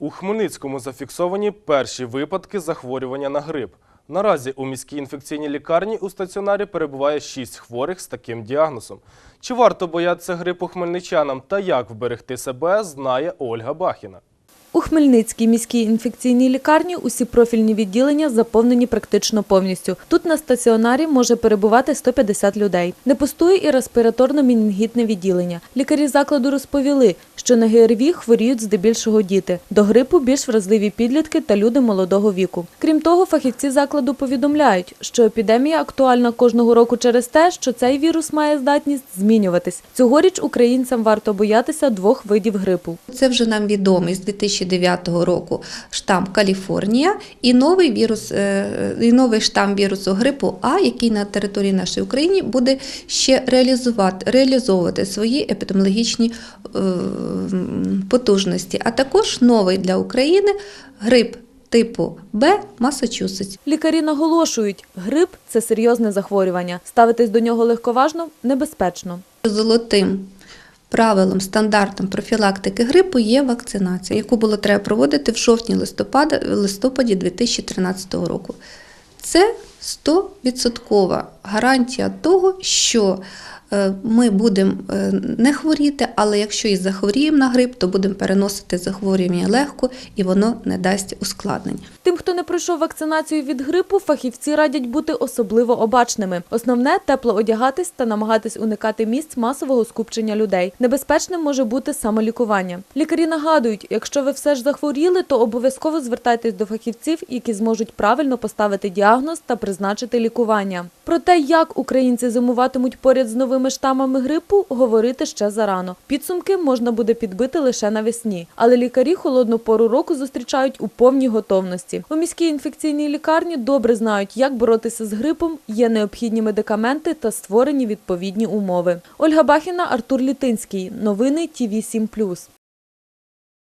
У Хмельницькому зафіксовані перші випадки захворювання на грип. Наразі у міській інфекційній лікарні у стаціонарі перебуває 6 хворих з таким діагнозом. Чи варто боятися грипу хмельничанам та як вберегти себе, знає Ольга Бахіна. У Хмельницькій міській інфекційній лікарні усі профільні відділення заповнені практично повністю. Тут на стаціонарі може перебувати 150 людей. Не пустує і респіраторно-мінінгітне відділення. Лікарі закладу розповіли, що на ГРВІ хворіють здебільшого діти. До грипу більш вразливі підлітки та люди молодого віку. Крім того, фахівці закладу повідомляють, що епідемія актуальна кожного року через те, що цей вірус має здатність змінюватись. Цьогоріч українцям варто боятися двох видів грипу. Це вже нам відомий з 2009 року штам Каліфорнія і новий вірус, е, і новий штам вірусу грипу А, який на території нашої України буде ще реалізувати реалізовувати свої епідеміологічні е, потужності, а також новий для України грип типу Б Масачусетс. Лікарі наголошують, грип це серйозне захворювання. Ставитись до нього легковажно небезпечно. Золотим правилом, стандартом профілактики грипу є вакцинація, яку було треба проводити в жовтні-листопаді листопаді 2013 року. Це 100% гарантія того, що ми будемо е, не хворіти, але якщо і захворіємо на грип, то будемо переносити захворювання легко і воно не дасть ускладнень. Тим, хто не пройшов вакцинацію від грипу, фахівці радять бути особливо обачними. Основне тепло одягатись та намагатись уникати місць масового скупчення людей. Небезпечним може бути самолікування. Лікарі нагадують, якщо ви все ж захворіли, то обов'язково звертайтесь до фахівців, які зможуть правильно поставити діагноз та призначити лікування. Про те, як українці зимуватимуть поряд з новими штамами грипу, говорити ще зарано. Підсумки можна буде підбити лише навесні, але лікарі холодну пору року зустрічають у повній готовності. У міській інфекційній лікарні добре знають, як боротися з грипом, є необхідні медикаменти та створені відповідні умови. Ольга Бахіна, Артур Літинський. Новини ТІВІ 7+.